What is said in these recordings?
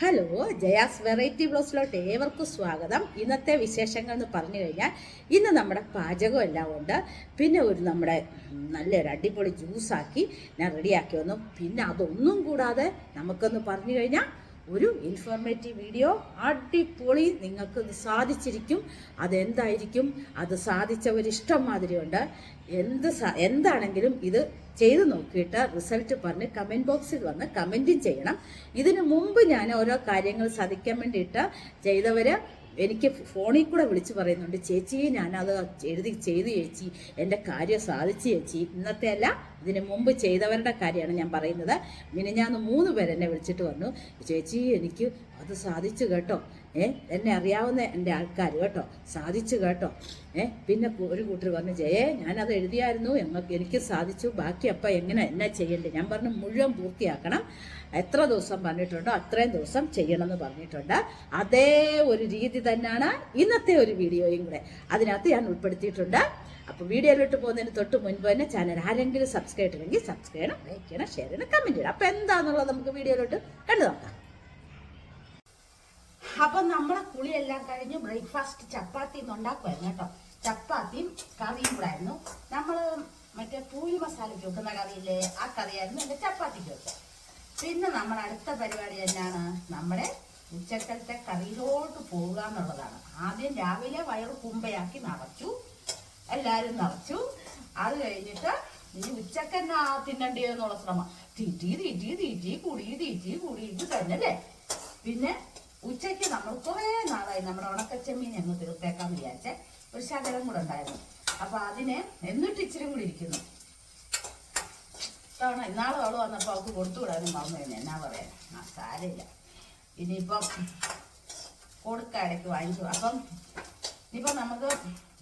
Hello Jaya's variety ബ്ലോസിലോട്ട് ഏവർക്കും സ്വാഗതം. ഇന്നത്തെ വിശേഷങ്ങൾ എന്ന് പറഞ്ഞു കഴിഞ്ഞാൽ ഇന്ന് നമ്മുടെ പാചകം എല്ലാം ഉണ്ട്. പിന്നെ ഒരു നമ്മുടെ നല്ലൊരു അടിപൊളി ജ്യൂസാക്കി ഞാൻ റെഡിയാക്കി വന്നു. പിന്നെ അതൊന്നും കൂടാതെ നമുക്കൊന്ന് പറഞ്ഞു കഴിഞ്ഞാൽ ഒരു ഇൻഫോർമേറ്റീവ് വീഡിയോ അടിപൊളി നിങ്ങൾക്ക് സാധിച്ചിരിക്കും. അതെന്തായിരിക്കും? അത് സാധിച്ചവരിഷ്ടം മാതിരിയുണ്ട്. എന്ത് എന്താണെങ്കിലും ഇത് ചെയ്ത് നോക്കിയിട്ട് റിസൾട്ട് പറഞ്ഞ് കമന്റ് ബോക്സിൽ വന്ന് കമന്റും ചെയ്യണം. ഇതിനു മുമ്പ് ഞാൻ ഓരോ കാര്യങ്ങൾ സാധിക്കാൻ വേണ്ടിയിട്ട് ചെയ്തവർ എനിക്ക് ഫോണിൽ കൂടെ വിളിച്ച് പറയുന്നുണ്ട് ചേച്ചി ഞാനത് എഴുതി ചെയ്തു ചേച്ചി എന്റെ കാര്യം സാധിച്ചു ചേച്ചി. ഇന്നത്തെ അല്ല ഇതിന് മുമ്പ് ചെയ്തവരുടെ കാര്യമാണ് ഞാൻ പറയുന്നത്. മിനിഞ്ഞാന്ന് മൂന്ന് പേരെന്നെ വിളിച്ചിട്ട് വന്നു ചേച്ചി എനിക്ക് അത് സാധിച്ചു കേട്ടോ. ഏ? എന്നെ അറിയാവുന്ന എന്റെ ആൾക്കാർ കേട്ടോ സാധിച്ചു കേട്ടോ. ഏ? പിന്നെ ഒരു കൂട്ടർ പറഞ്ഞു ജയേ ഞാനത് എഴുതിയായിരുന്നു ഞങ്ങൾക്ക് എനിക്ക് സാധിച്ചു. ബാക്കി അപ്പം എങ്ങനെ എന്നാ ചെയ്യണ്ടേ? ഞാൻ പറഞ്ഞു മുഴുവൻ പൂർത്തിയാക്കണം. എത്ര ദിവസം പറഞ്ഞിട്ടുണ്ടോ അത്രയും ദിവസം ചെയ്യണമെന്ന് പറഞ്ഞിട്ടുണ്ട്. അതേ ഒരു രീതി തന്നെയാണ് ഇന്നത്തെ ഒരു വീഡിയോയും കൂടെ. അതിനകത്ത് ഞാൻ ഉൾപ്പെടുത്തിയിട്ടുണ്ട്. അപ്പോൾ വീഡിയോയിലോട്ട് പോകുന്നതിന് തൊട്ട് മുൻപ് തന്നെ ചാനൽ ആരെങ്കിലും സബ്സ്ക്രൈബ് ചെയ്യണമെങ്കിൽ സബ്സ്ക്രൈബ് ചെയ്യണം ലൈക്ക് ചെയ്യണം ഷെയർ ചെയ്യണം കമന്റ് ചെയ്യണം. അപ്പോൾ എന്താണെന്നുള്ളത് നമുക്ക് വീഡിയോയിലോട്ട് കണ്ടു നോക്കാം. അപ്പൊ നമ്മളെ കുളിയെല്ലാം കഴിഞ്ഞ് ബ്രേക്ക്ഫാസ്റ്റ് ചപ്പാത്തി ഉണ്ടാക്കുമായിരുന്നു കേട്ടോ. ചപ്പാത്തിയും കറിയും കൂടെ ആയിരുന്നു നമ്മൾ മറ്റേ പൂരി മസാലയ്ക്ക് വെക്കുന്ന കറിയില്ലേ ആ കറിയായിരുന്നു എന്റെ ചപ്പാത്തിക്ക് വെക്കുക പിന്നെ നമ്മുടെ അടുത്ത പരിപാടി തന്നെയാണ് നമ്മുടെ ഉച്ചക്കലത്തെ കറിയിലോട്ട് പോവുക എന്നുള്ളതാണ്. ആദ്യം രാവിലെ വയറ് കുമ്പയാക്കി നിറച്ചു എല്ലാരും നിറച്ചു. അത് കഴിഞ്ഞിട്ട് ഇനി ഉച്ചക്കെന്നാ തിന്നണ്ടിയെന്നുള്ള ശ്രമം. തീറ്റി തീറ്റി തീറ്റി കുടി തീറ്റി കുടി ഇത് തന്നെ അല്ലേ? പിന്നെ ഉച്ചയ്ക്ക് നമ്മൾ കുറേ നാളായി നമ്മുടെ ഉണക്കച്ചെമ്മീൻ ഞങ്ങൾ തീർത്തേക്കാന്ന് വിചാരിച്ചേ. ഒരു ശകലം കൂടെ ഉണ്ടായിരുന്നു. അപ്പൊ അതിന് എന്നിട്ട് ഇച്ചിരി കൂടി ഇരിക്കുന്നു. തവണ ഇന്നാളെ അവൾ വന്നപ്പോ അവൾക്ക് കൊടുത്തു വിടാനും മറന്നു തന്നെ എന്നാ പറയാ? ആ സാരമില്ല ഇനിയിപ്പം കൊടുക്ക ഇടയ്ക്ക് വാങ്ങിച്ചു അപ്പം ഇനിയിപ്പൊ നമുക്ക്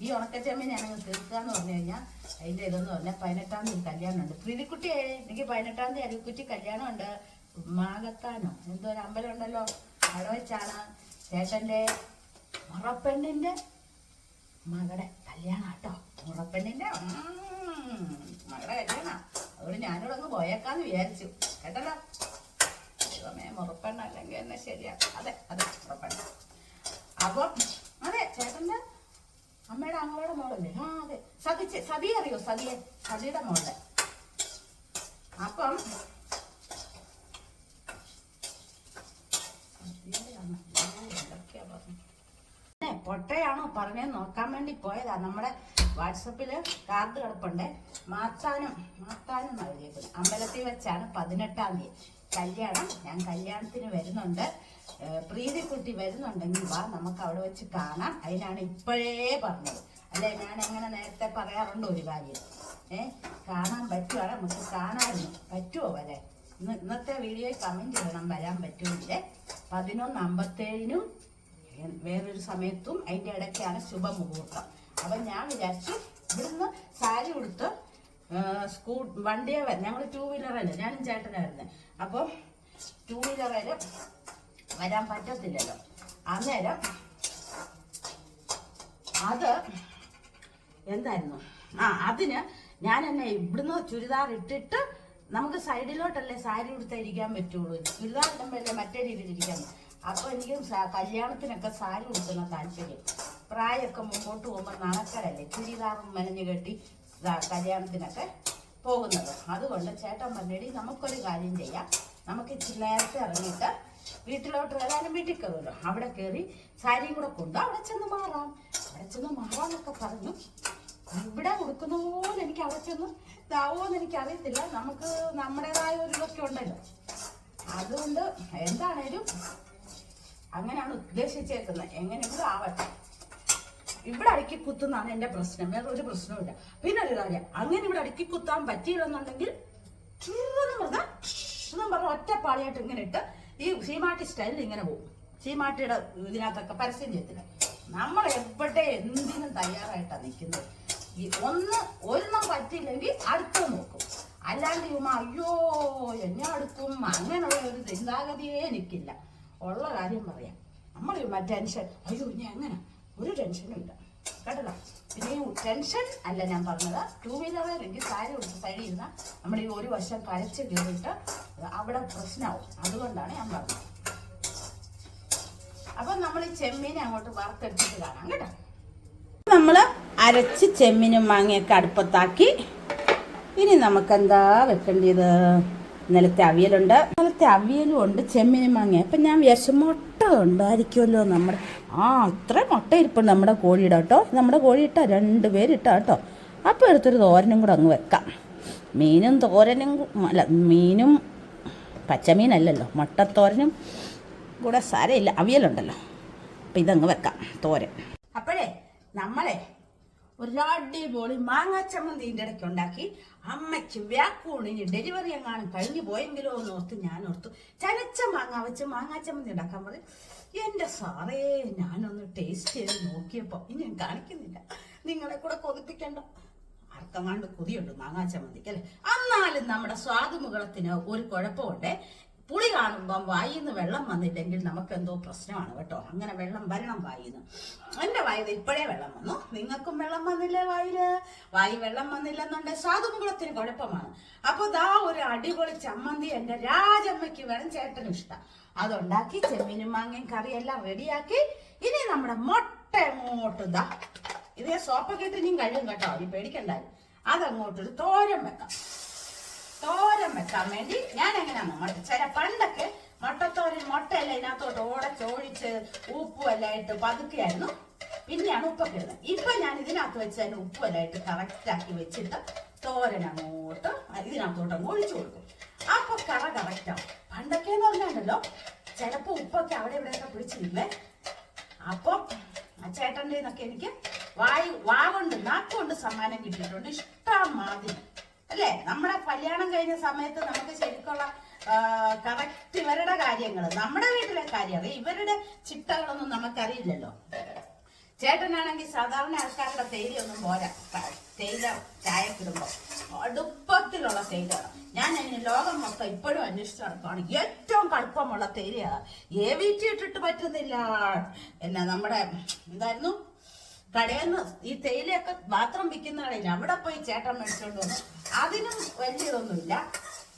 ഈ ഉണക്കച്ചെമ്മീൻ ഞാനങ്ങ് തീർക്കുക എന്ന് പറഞ്ഞു കഴിഞ്ഞാൽ അതിന്റെ ഇതെന്ന് പറഞ്ഞാൽ പതിനെട്ടാം തീയതി കല്യാണം ഉണ്ട് പ്രീതിക്കുട്ടിയെ എനിക്ക് പതിനെട്ടാം തീയതി അരുക്കുറ്റി കല്യാണമുണ്ട്. മാകത്താനോ? എന്തോ ഒരു അമ്പലം ഉണ്ടല്ലോ. അവിടെ വെച്ചാണ് ചേട്ടന്റെ മുറപ്പെണ്ണിന്റെ മകളുടെ കല്യാണം കേട്ടോ. മുറപ്പെണ്ണിന്റെ മകളെ കല്യാണം. അതുകൊണ്ട് ഞാനിവിടെ അങ്ങ് പോയേക്കാന്ന് വിചാരിച്ചു. കേട്ടല്ലോ? ശിവമേ മുറപ്പെണ്ണ അല്ലെങ്കിൽ എന്നെ ശരിയാ. അതെ അതെ മുറപ്പെണ്ണ അപ്പൊ അതെ ചേട്ടന്റെ അമ്മയുടെ അമ്മയുടെ മോളല്ലേ? ആ അതെ. സതി ചെ- സതി അറിയോ? സതിയെ സതിയുടെ മോളുടെ. അപ്പം സതിയുടെയാണോ? അയ്യോ, എന്തൊക്കെയാ പറഞ്ഞത്? പിന്നെ പൊട്ടയാണോ പറഞ്ഞത് നോക്കാൻ വേണ്ടി പോയതാ. നമ്മുടെ വാട്സപ്പിൽ കാർഡ് കിടപ്പുണ്ട്. മാത്താനം മാത്താനം എഴുതിയേക്കുന്നത് അമ്പലത്തിൽ വെച്ചാണ് പതിനെട്ടാം തീയതി. കല്യാണം ഞാൻ കല്യാണത്തിന് വരുന്നുണ്ട്. പ്രീതിക്കുട്ടി വരുന്നുണ്ടെങ്കിൽ വാ നമുക്ക് അവിടെ വെച്ച് കാണാം. അതിനാണ് ഇപ്പോഴേ പറഞ്ഞത്. അല്ലെ? ഞാൻ എങ്ങനെ നേരത്തെ പറയാറുണ്ട് ഒരു കാര്യം. ഏ കാണാൻ പറ്റുവാണ് നമുക്ക് കാണാമായിരുന്നു. പറ്റുമോ വരെ? ഇന്ന് ഇന്നത്തെ വീഡിയോയിൽ കമന്റ് ചെയ്യണം വരാൻ പറ്റുമെങ്കിൽ പതിനൊന്ന് അമ്പത്തേഴിനും വേറൊരു സമയത്തും അതിന്റെ ഇടയ്ക്കാണ് ശുഭമുഹൂർത്തം. അപ്പൊ ഞാൻ വിചാരിച്ചു ഇവിടുന്ന് സാരി ഉടുത്ത് സ്കൂ വണ്ടിയെ ഞങ്ങൾ ടൂ വീലറല്ലേ ഞാനും ചേട്ടനായിരുന്നു. അപ്പം ടൂ വീലറിൽ വരാൻ പറ്റത്തില്ലല്ലോ. അന്നേരം അത് എന്തായിരുന്നു? ആ അതിന് ഞാൻ എന്നെ ഇവിടുന്ന് ചുരിദാർ ഇട്ടിട്ട് നമുക്ക് സൈഡിലോട്ടല്ലേ സാരി ഉടുത്ത് ഇരിക്കാൻ പറ്റുള്ളൂ? ചുരിദാർ ഇടുമ്പോഴല്ലേ മറ്റേ രീതിയിൽ ഇരിക്കാൻ പറ്റും. അപ്പൊ എനിക്ക് കല്യാണത്തിനൊക്കെ സാരി ഉടുക്കുന്ന താല്പര്യം. പ്രായമൊക്കെ മുമ്പോട്ട് പോകുമ്പോൾ നടക്കാറല്ലേ ചുരിദാറും മെനഞ്ഞു കെട്ടി കല്യാണത്തിനൊക്കെ പോകുന്നത്. അതുകൊണ്ട് ചേട്ടൻ പറഞ്ഞടി നമുക്കൊരു കാര്യം ചെയ്യാം. നമുക്ക് ഇച്ചിരി നേരത്തെ ഇറങ്ങിയിട്ട് വീട്ടിലോട്ട് വരാനും വീട്ടിൽ കയറുമല്ലോ. അവിടെ കയറി സാരിയും കൂടെ കൊണ്ട് അവിടെ ചെന്ന് മാറാം. അവിടെ ചെന്ന് മാറാന്നൊക്കെ പറഞ്ഞു. ഇവിടെ കൊടുക്കുന്ന പോലെ എനിക്ക് അവിടെ ചെന്ന് ഇതാവോന്ന് എനിക്ക് അറിയത്തില്ല നമുക്ക് നമ്മുടേതായ ഒരു ഇതൊക്കെ ഉണ്ടല്ലോ. അതുകൊണ്ട് എന്താണേലും അങ്ങനെയാണ് ഉദ്ദേശിച്ചേക്കുന്നത്. എങ്ങനെയെങ്കിലും ആവട്ടെ. ഇവിടെ അടുക്കി കുത്തുന്നതാണ് എന്റെ പ്രശ്നം. വേറെ ഒരു പ്രശ്നവുമില്ല. പിന്നെ ഒരു കാര്യം. അങ്ങനെ ഇവിടെ അടുക്കി കുത്താൻ പറ്റിയില്ലെന്നുണ്ടെങ്കിൽ ചുരുന്ന് മൃഗം എന്നും പറഞ്ഞ ഒറ്റപ്പാളിയായിട്ട് ഇങ്ങനെ ഇട്ട് ഈ സീമാട്ടി സ്റ്റൈലിൽ ഇങ്ങനെ പോകും. സീമാട്ടിയുടെ ഇതിനകത്തൊക്കെ പരസ്യം ചെയ്യത്തില്ല. നമ്മൾ എവിടെ എന്തിനും തയ്യാറായിട്ടാണ് നിൽക്കുന്നത്. ഈ ഒന്ന് ഒരെണ്ണം പറ്റിയില്ലെങ്കിൽ അടുത്തത് നോക്കും. അല്ലാണ്ട് ഇവ അയ്യോ എന്നെ അടുക്കും. അങ്ങനെയുള്ള ഒരു ചിന്താഗതിയേ എനിക്കില്ല. ഉള്ള കാര്യം പറയാം. നമ്മൾ ടെൻഷൻ അയ്യോ ഇനി എങ്ങനെ ഒരു ടെൻഷനും ഇല്ല. കേട്ടല്ലോ? പിന്നെ ടെൻഷൻ അല്ല ഞാൻ പറഞ്ഞത്. ടൂ വീലറിൽ എനിക്ക് സാരി കൊടുത്ത് സൈഡിൽ ഇരുന്ന നമ്മുടെ ഈ ഒരു വശം കരച്ച് കയറിയിട്ട് അവിടെ പ്രശ്നമാവും. അതുകൊണ്ടാണ് ഞാൻ പറഞ്ഞത്. നമ്മൾ ഈ ചെമ്മീനെ അങ്ങോട്ട് വറുത്തെടുത്തിട്ട് കാണാം കേട്ടോ. നമ്മൾ അരച്ച് ചെമ്മീനും മാങ്ങയൊക്കെ അടുപ്പത്താക്കി. ഇനി നമുക്ക് എന്താ വെക്കേണ്ടത്? ഇന്നലത്തെ അവിയലുണ്ട്. ഇന്നലത്തെ അവിയലും ഉണ്ട് ചെമ്മീൻ മാങ്ങ അപ്പം ഞാൻ വിചാരിച്ചു മുട്ട ഉണ്ടായിരിക്കുമല്ലോ നമ്മുടെ ആ അത്രയും മുട്ട ഇരിപ്പുണ്ട് നമ്മുടെ കോഴിയുടെ കേട്ടോ. നമ്മുടെ കോഴി ഇട്ടാ രണ്ട് പേരിട്ടാ കേട്ടോ. അപ്പോൾ എടുത്തൊരു തോരനും കൂടെ അങ്ങ് വെക്കാം. മീനും തോരനും അല്ല മീനും പച്ചമീനല്ലല്ലോ. മുട്ടത്തോരനും കൂടെ സാരമില്ല. അവിയലുണ്ടല്ലോ. അപ്പം ഇതങ്ങ് വെക്കാം തോരൻ. അപ്പോഴേ നമ്മളെ ഒരു അടിപൊളി മാങ്ങാ ചമ്മന്തിന്റെ ഇടയ്ക്ക് ഉണ്ടാക്കി. അമ്മയ്ക്ക് വ്യാക്കൂണിന് ഡെലിവറി എങ്ങാനും കഴിഞ്ഞു പോയെങ്കിലോ എന്ന് ഓർത്ത് ഞാൻ ഓർത്തു. ചനച്ച മാങ്ങ വെച്ച് മാങ്ങാ ചമ്മന്തി ഉണ്ടാക്കാൻ പറയും എന്റെ സാറേ ഞാനൊന്ന് ടേസ്റ്റ് ചെയ്ത് നോക്കിയപ്പോൾ ഇനി ഞാൻ കാണിക്കുന്നില്ല. നിങ്ങളെ കൂടെ കൊതിപ്പിക്കണ്ട. അർത്ഥമാണ്ട് കൊതിയുണ്ട് മാങ്ങാ ചമ്മന്തിക്ക് അല്ലെ? എന്നാലും നമ്മുടെ സ്വാദുമുഖത്തിന് ഒരു കുഴപ്പമുണ്ട്. പുളി കാണുമ്പം വായിന്ന് വെള്ളം വന്നില്ലെങ്കിൽ നമുക്ക് എന്തോ പ്രശ്നമാണ് കേട്ടോ. അങ്ങനെ വെള്ളം വരണം വായിന്ന്. എന്റെ വായിൽ ഇപ്പോഴേ വെള്ളം വന്നു. നിങ്ങൾക്കും വെള്ളം വന്നില്ലേ വായിൽ വായി വെള്ളം വന്നില്ലെന്നുണ്ടെ സാധുമുഖത്തിന് കുഴപ്പമാണ്. അപ്പൊ ദാ ഒരു അടിപൊളി ചമ്മന്തി എന്റെ രാജമ്മയ്ക്ക് വേണം ചേട്ടനും ഇഷ്ടം. അതുണ്ടാക്കി ചെമ്മീനും മാങ്ങയും കറിയെല്ലാം റെഡിയാക്കി. ഇനി നമ്മുടെ മുട്ട എങ്ങോട്ട് ദാ. ഇതേ സോപ്പൊക്കെ ഇട്ട് ഇനിയും കഴിയും കേട്ടോ. ഇനി പേടിക്കണ്ടായി അതങ്ങോട്ടൊരു തോരൻ വെക്കാം. തോരൻ വെക്കാൻ വേണ്ടി ഞാൻ എങ്ങനെയാ മുട്ട ചില പണ്ടൊക്കെ മുട്ടത്തോരൻ മുട്ടയല്ല ഇതിനകത്തോട്ട് ഓടച്ചോഴിച്ച് ഉപ്പും എല്ലാം ഇട്ട് പതുക്കെയായിരുന്നു. പിന്നെയാണ് ഉപ്പൊക്കെ ഇടുന്നത്. ഇപ്പൊ ഞാൻ ഇതിനകത്ത് വെച്ച് തന്നെ ഉപ്പും എല്ലാം ഇട്ട് കറക്റ്റ് ആക്കി വെച്ചിട്ട് തോരൻ അങ്ങോട്ട് ഇതിനകത്തോട്ട് അങ്ങ് ഒഴിച്ചു കൊടുക്കും. അപ്പൊ കറ കറക്റ്റ് ആവും. പണ്ടൊക്കെ എന്ന് പറഞ്ഞാണ്ടല്ലോ ചിലപ്പോ ഉപ്പൊക്കെ അവിടെ ഇവിടെയൊക്കെ പിടിച്ചിരിക്കുവേ അപ്പം ചേട്ടന്റെ എനിക്ക് വായു വാവുണ്ട് കൊണ്ട് നാക്കുകൊണ്ട് സമ്മാനം കിട്ടിയിട്ടുണ്ട്. ഇഷ്ടം മാതിരി. അല്ലേ? നമ്മുടെ കല്യാണം കഴിഞ്ഞ സമയത്ത് നമുക്ക് ശരിക്കുള്ള കറക്റ്റ് ഇവരുടെ കാര്യങ്ങൾ നമ്മുടെ വീട്ടിലെ കാര്യം ഇവരുടെ ചിട്ടകളൊന്നും നമുക്കറിയില്ലല്ലോ. ചേട്ടനാണെങ്കിൽ സാധാരണ ആൾക്കാരുടെ തേയിലയൊന്നും പോരാ. തേയില ചായ കിടുമ്പോ അടുപ്പത്തിലുള്ള തേയില ഞാൻ അതിന് ലോകം മൊത്തം ഇപ്പോഴും അന്വേഷിച്ച് നടക്കുകയാണ് ഏറ്റവും കടുപ്പമുള്ള തേയിലയാണ് എ വി ടി ഇട്ടിട്ട് പറ്റുന്നില്ല. എന്നാ നമ്മുടെ എന്തായിരുന്നു? കടയിൽ ഈ തേയിലയൊക്കെ മാത്രം വിൽക്കുന്ന കടയില്ല അവിടെ പോയി ചേട്ടൻ മേടിച്ചോണ്ട് വന്നു. അതിനും വലിയതൊന്നുമില്ല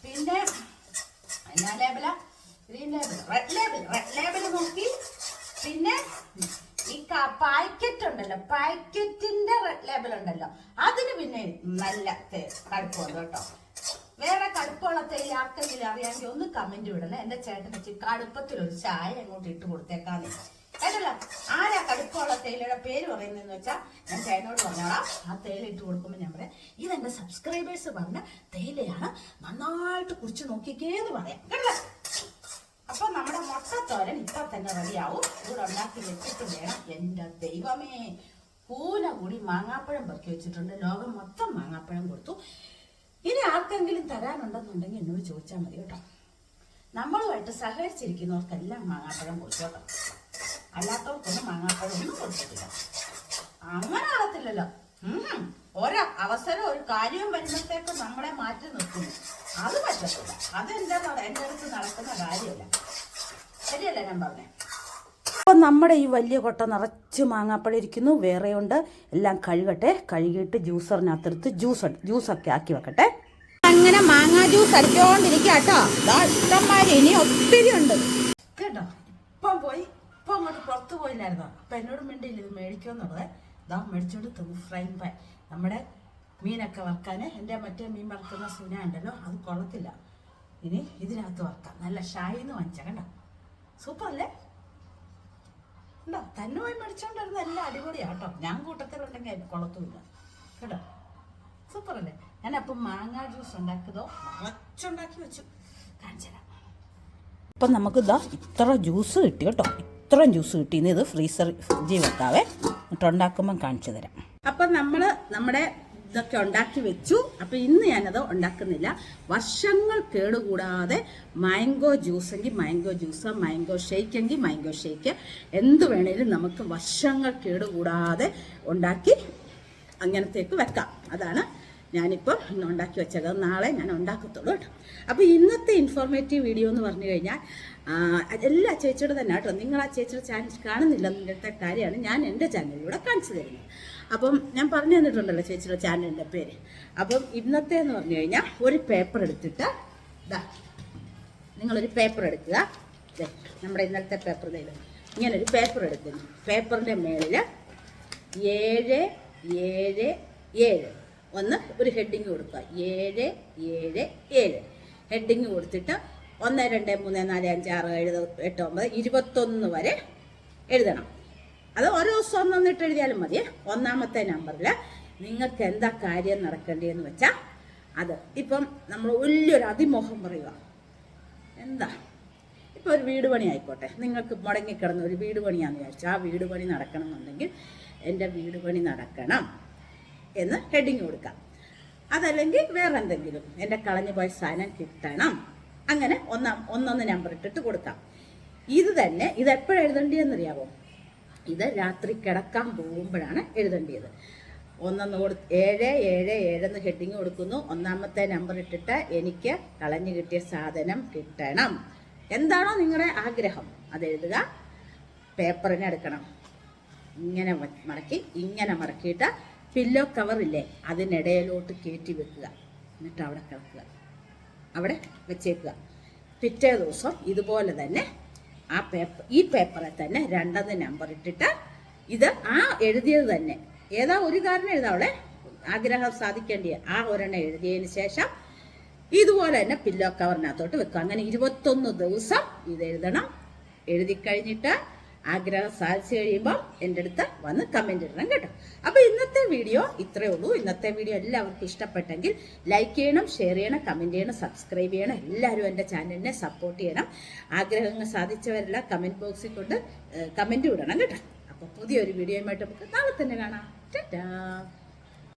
പിന്നെ എന്നാ ലേബല green label red label red label നോക്കി. പിന്നെ ഈ പാക്കറ്റ് ഉണ്ടല്ലോ. പാക്കറ്റിന്റെ റെഡ് ലേബൽ ഉണ്ടല്ലോ. അതിന് പിന്നെ നല്ല കടുപ്പമുണ്ട് കേട്ടോ. വേറെ കടുപ്പമുള്ള തേയില ആർക്കെങ്കിലും അറിയാമെങ്കിൽ ഒന്ന് കമന്റ് വിടണേ എന്റെ ചേട്ടൻ വെച്ച് കടുപ്പത്തിൽ ഒരു ചായ അങ്ങോട്ട് ഇട്ട് കൊടുത്തേക്കാന്ന്. കേട്ടല്ലോ? തേയിലയുടെ പേര് പറയുന്നതെന്ന് വെച്ചാൽ ഞാൻ ചേട്ടനോട് പറഞ്ഞോളാം. ആ തേയില ഇട്ട് കൊടുക്കുമ്പോൾ ഞാൻ പറയാം ഇതെന്റെ സബ്സ്ക്രൈബേഴ്സ് പറഞ്ഞ തേയിലയാണ്. നന്നായിട്ട് കുറിച്ച് നോക്കിക്കേന്ന് പറയാം. കേട്ടോ? അപ്പൊ നമ്മുടെ മുട്ടത്തോരൻ ഇപ്പൊ തന്നെ റെഡിയാവും. ഇവിടെ ഉണ്ടാക്കി വെച്ചിട്ട് വേണം എന്റെ ദൈവമേ. കൂന കൂടി മാങ്ങാപ്പഴം പൊക്കി വെച്ചിട്ടുണ്ട്. ലോകം മൊത്തം മാങ്ങാപ്പഴം കൊടുത്തു. ഇനി ആർക്കെങ്കിലും തരാനുണ്ടെന്നുണ്ടെങ്കിൽ എന്നോട് ചോദിച്ചാൽ മതി കേട്ടോ. നമ്മളുമായിട്ട് സഹകരിച്ചിരിക്കുന്നവർക്കെല്ലാം മാങ്ങാപ്പഴം കൊടുത്തു കേട്ടോ. അല്ലാത്തവർക്കൊന്നും മാങ്ങാപ്പഴം ഒന്നും കൊടുത്തിട്ടില്ല അങ്ങനെ ആകത്തില്ലല്ലോ ഉം. ഒര അവസരം ഒരു കാര്യം വരുമ്പോഴത്തേക്ക് നമ്മളെ മാറ്റി നിർത്തുന്നു. അത് പറ്റത്തില്ല. അതെന്താ എന്റെ അടുത്ത് നടക്കുന്ന കാര്യമല്ല. ശരിയല്ലേ ഞാൻ പറഞ്ഞേ? അപ്പം നമ്മുടെ ഈ വലിയ കൊട്ട നിറച്ച് മാങ്ങാപ്പഴം ഇരിക്കുന്നു. വേറെയുണ്ട്. എല്ലാം കഴുകട്ടെ. കഴുകിയിട്ട് ജ്യൂസറിനകത്തെടുത്ത് ജ്യൂസ് ജ്യൂസൊക്കെ ആക്കി വെക്കട്ടെ. അങ്ങനെ മാങ്ങാ ജ്യൂസ് അടിച്ചോണ്ടിരിക്കുക കേട്ടോ ഇഷ്ടംമാര് ഇനി ഒത്തിരി ഉണ്ട്. കേട്ടോ? ഇപ്പം പോയി ഇപ്പം അങ്ങോട്ട് പുറത്ത് പോയില്ലായിരുന്നു. അപ്പം എന്നോട് മിണ്ടിയില്ല ഇത് മേടിക്കുമെന്നുള്ളത്. ഇതാ മേടിച്ചോണ്ട് തന്നു ഫ്രൈ പാൻ നമ്മുടെ മീനൊക്കെ വറുക്കാൻ എന്റെ മറ്റേ മീൻ വറുക്കുന്ന സുന ഉണ്ടല്ലോ അത് കൊള്ളത്തില്ല. ഇനി ഇതിനകത്ത് വറുക്കാം. നല്ല ഷായി എന്ന് വാങ്ങിച്ച കണ്ട? സൂപ്പർ അല്ലേ? ഉണ്ടോ തന്നെ പോയി മേടിച്ചോണ്ടിരുന്ന എല്ലാം അടിപൊളിയാ കേട്ടോ. ഞാൻ കൂട്ടത്തിലുണ്ടെങ്കിൽ അതിന് കൊളത്തുമില്ല കേട്ടോ? സൂപ്പർ അല്ലേ? ഞാൻ അപ്പം മാങ്ങ ജ്യൂസ് ഉണ്ടാക്കിയതോ? നിറച്ചുണ്ടാക്കി വെച്ചു. കാണിച്ചു അപ്പം നമുക്ക് ഇതാ ഇത്ര ജ്യൂസ് കിട്ടി കേട്ടോ. ഇത്രയും ജ്യൂസ് കിട്ടിയെന്ന് ഇത് ഫ്രീസർ ഫ്രിഡ്ജിൽ വെക്കാവേ. എന്നിട്ട് ഉണ്ടാക്കുമ്പം കാണിച്ചു തരാം. അപ്പം നമ്മൾ നമ്മുടെ ഇതൊക്കെ ഉണ്ടാക്കി വെച്ചു. അപ്പം ഇന്ന് ഞാനത് ഉണ്ടാക്കുന്നില്ല. വർഷങ്ങൾ കേടുകൂടാതെ മാംഗോ ജ്യൂസ് ജ്യൂസെങ്കിൽ മാംഗോ ജ്യൂസ് മാംഗോ ഷേക്ക് എങ്കിൽ മാംഗോ ഷേക്ക്. എന്ത് വേണേലും നമുക്ക് വർഷങ്ങൾ കേടുകൂടാതെ ഉണ്ടാക്കി അങ്ങനത്തേക്ക് വെക്കാം. അതാണ് ഞാനിപ്പോൾ ഇന്ന് ഉണ്ടാക്കി വെച്ചത്. നാളെ ഞാൻ ഉണ്ടാക്കത്തുള്ളൂ കേട്ടോ. അപ്പോൾ ഇന്നത്തെ ഇൻഫോർമേറ്റീവ് വീഡിയോ എന്ന് പറഞ്ഞു കഴിഞ്ഞാൽ എല്ലാ ചേച്ചിയുടെ തന്നെ കേട്ടോ. നിങ്ങൾ ആ ചേച്ചിയുടെ ചാനൽ കാണുന്നില്ല എന്നിട്ട് കാര്യമാണ് ഞാൻ എന്റെ ചാനലിലൂടെ കാണിച്ചു തരുന്നത്. അപ്പം ഞാൻ പറഞ്ഞു തന്നിട്ടുണ്ടല്ലോ ചേച്ചിയുടെ ചാനലിന്റെ പേര്. അപ്പം ഇന്നത്തെ എന്ന് പറഞ്ഞു കഴിഞ്ഞാൽ ഒരു പേപ്പർ എടുത്തിട്ട് ഇതാ നിങ്ങളൊരു പേപ്പർ എടുക്കുക. നമ്മുടെ ഇന്നലത്തെ പേപ്പർ തരും ഇങ്ങനൊരു പേപ്പർ എടുക്കുന്നു. പേപ്പറിന്റെ മേളിൽ ഏഴ് ഏഴ് ഏഴ്. ഒന്ന് ഒരു ഹെഡിങ് കൊടുക്കുക. ഏഴ് ഏഴ് ഏഴ്. ഹെഡിങ് കൊടുത്തിട്ട് ഒന്ന് രണ്ട് മൂന്ന് നാല് അഞ്ച് ആറ് ഏഴ് എട്ട് ഒമ്പത് ഇരുപത്തൊന്ന് വരെ എഴുതണം. അത് ഓരോ ദിവസം ഒന്നൊന്നിട്ട് എഴുതിയാലും മതി. ഒന്നാമത്തെ നമ്പറിൽ നിങ്ങൾക്ക് എന്താ കാര്യം നടക്കേണ്ടതെന്ന് വെച്ചാൽ അത്. ഇപ്പം നമ്മൾ വലിയൊരു അതിമോഹം പറയുക. എന്താ? ഇപ്പോൾ ഒരു വീട് പണി ആയിക്കോട്ടെ. നിങ്ങൾക്ക് മുടങ്ങിക്കിടന്ന ഒരു വീട് പണിയാന്ന് വിചാരിച്ചു. ആ വീട് പണി നടക്കണം എന്നുണ്ടെങ്കിൽ എന്റെ വീട് പണി നടക്കണം. എന്ന് ഹെഡിങ് കൊടുക്കാം. അതല്ലെങ്കിൽ വേറെ എന്തെങ്കിലും എന്റെ കളഞ്ഞു പോയ സാധനം കിട്ടണം. അങ്ങനെ ഒന്നാം ഒന്നൊന്ന് നമ്പർ ഇട്ടിട്ട് കൊടുക്കാം. ഇത് തന്നെ ഇത് എപ്പോഴും എഴുതേണ്ടിയെന്നറിയാവോ? ഇത് രാത്രി കിടക്കാൻ പോകുമ്പോഴാണ് എഴുതേണ്ടിയത്. ഒന്നൊന്ന് കൊടു ഏഴ് ഏഴ് ഏഴെന്ന് ഹെഡിങ് കൊടുക്കുന്നു. ഒന്നാമത്തെ നമ്പർ ഇട്ടിട്ട് എനിക്ക് കളഞ്ഞു കിട്ടിയ സാധനം കിട്ടണം. എന്താണോ നിങ്ങളുടെ ആഗ്രഹം. അത് എഴുതുക. പേപ്പറിനെ എടുക്കണം. ഇങ്ങനെ മറക്കി ഇങ്ങനെ മടക്കിയിട്ട് പില്ലോ കവറില്ലേ അതിനിടയിലോട്ട് കയറ്റി വെക്കുക. എന്നിട്ട് അവിടെ കിടക്കുക. അവിടെ വെച്ചേക്കുക. പിറ്റേ ദിവസം ഇതുപോലെ തന്നെ ആ പേപ്പർ ഈ പേപ്പറിൽ തന്നെ രണ്ടെന്ന് നമ്പർ ഇട്ടിട്ട് ഇത് ആ എഴുതിയത് തന്നെ. ഏതാ ഒരു കാരണം എഴുതാവളെ ആഗ്രഹം സാധിക്കേണ്ടിയ ആ ഒരെണ്ണം എഴുതിയതിന് ശേഷം ഇതുപോലെ തന്നെ പില്ലോ കവറിനകത്തോട്ട് വെക്കുക. അങ്ങനെ ഇരുപത്തൊന്ന് ദിവസം ഇത് എഴുതണം. എഴുതി കഴിഞ്ഞിട്ട് ആഗ്രഹം സാധിച്ചു കഴിയുമ്പോൾ എന്റെ അടുത്ത് വന്ന് കമന്റ് ഇടണം കേട്ടോ. അപ്പോൾ ഇന്നത്തെ വീഡിയോ ഇത്രയേ ഉള്ളൂ. ഇന്നത്തെ വീഡിയോ എല്ലാവർക്കും ഇഷ്ടപ്പെട്ടെങ്കിൽ ലൈക്ക് ചെയ്യണം ഷെയർ ചെയ്യണം കമന്റ് ചെയ്യണം സബ്സ്ക്രൈബ് ചെയ്യണം. എല്ലാവരും എന്റെ ചാനലിനെ സപ്പോർട്ട് ചെയ്യണം. ആഗ്രഹങ്ങൾ സാധിച്ചവരെല്ലാം കമന്റ് ബോക്സിൽ കൊണ്ട് കമന്റ് വിടണം കേട്ടോ. അപ്പോൾ പുതിയൊരു വീഡിയോയുമായിട്ട് നമുക്ക് നാളെ തന്നെ കാണാം. ടാറ്റാ